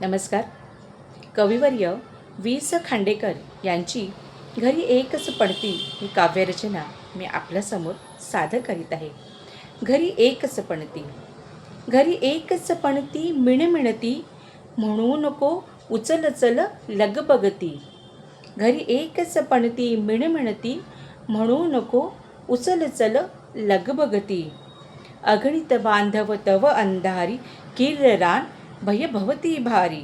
नमस्कार. कविवर्य वी स खांडेकर यांची घरी एकच पडती ही काव्यरचना मी आपल्यासमोर सादर करीत आहे. घरी एकच पणती. घरी एकच पणती मिणमिणती म्हणू नको उचल चल लगबगती घरी एकच पणती मिणमिणती म्हणू नको उचल चल लगबगती अगणित बांधव तव अंधारी किर रान भवती भारी।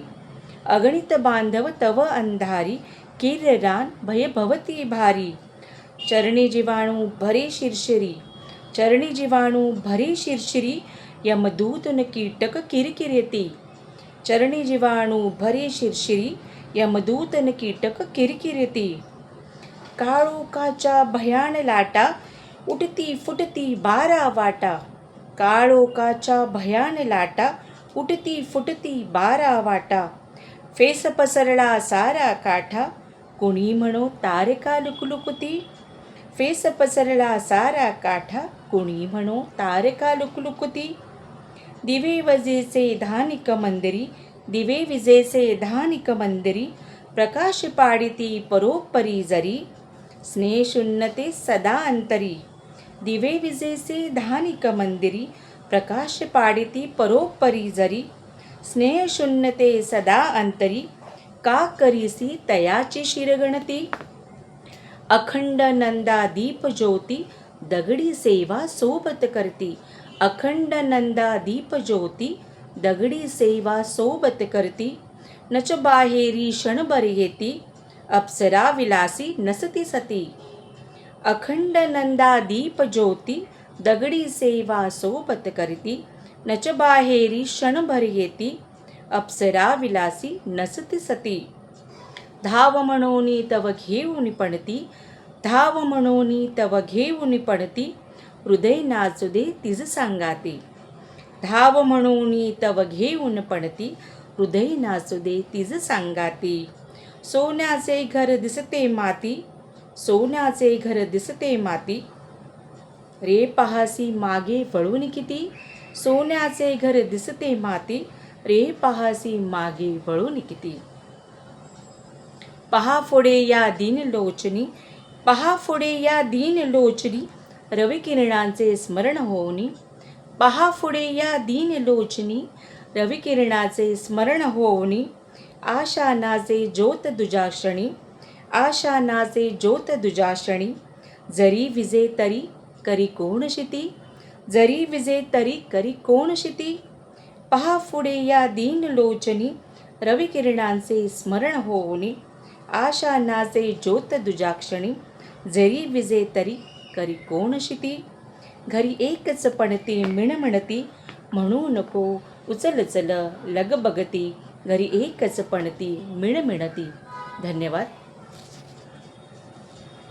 अगणित बांधव तव अंधारी किर्रान भय भवती भारी। चरणी जीवाणू भरे शिरशिरी। चरणी जीवाणू भरे शिरशिरी यमदूतन कीटक किरकिरेती। चरणी जीवाणू भरे शिरशिरी यमदूतन कीटक किरकिरेती। काळोखाच्या भयान लाटा उठती फुटती बारा वाटा। काळोखाच्या भयान लाटा उठती फुटती बारा वाटा फेस पसरला सारा काठा कुणी म्हणो तारका लुकलुकती फेस पसरला सारा काठा कुणी म्हणो तारका लुकलुकती. दिवे वजेचे धानिक मंदिरी दिवे विजेचे धानिक मंदिरी प्रकाश पाडिती परोपरी जरी स्नेहशून्यते सदा अंतरी. दिवे विजेचे धानिक मंदिरी प्रकाश पाडिती परोपरी जरी। स्नेहशून्यते सदा अंतरी का करीसी तयाची शिरगणती। अखंड नंदा दीप ज्योती दगडी सेवा सोबत करती। अखंड नंदा दीप ज्योती दगडी सेवा सोबत करती। नच बाहेरी क्षणभर येती अप्सरा विलासी नसती सती। अखंड नंदा दीप ज्योती दगडी सेवा सोबत करती. नच बाहेरी क्षणभर येती. अप्सरा विलासी नसती सती. धाव म्हणोनी तव घेऊन पणती. धाव म्हणोनी तव घेऊन पणती. हृदय नाचू दे तिज सांगाती. धाव म्हणोनी तव घेऊन पणती. हृदय नाचू दे तिज सांगाती. सोन्याचे घर दिसते माती. सोन्याचे घर दिसते माती. रे पहासी मागे वळून किती? सोन्याचे घर दिसते माती रे पहासी मागे वळून किती? पहा फोडे या दिन लोचनी पहा फोडे या दीन लोचनी रविकिरणांचे स्मरण होऊनी. पहा फुडे या दीन लोचनी रविकिरणाचे स्मरण होऊनी. आशा नाचे ज्योत दुजाक्षणी आशा नाचे ज्योत दुजाक्षणी जरी विजे तरी करी कोण शिती? जरी विजे तरी करी कोण शिती? पहा पुढे या दीन लोचनी रविकिरणांचे स्मरण होऊनी आशा नाचे ज्योत दुजाक्षणी जरी विजे तरी करी कोण शिती? घरी एकच पणती मिणमिणती म्हणू नको उचल चल लगबगती घरी एकच पणती मिणमिणती धन्यवाद.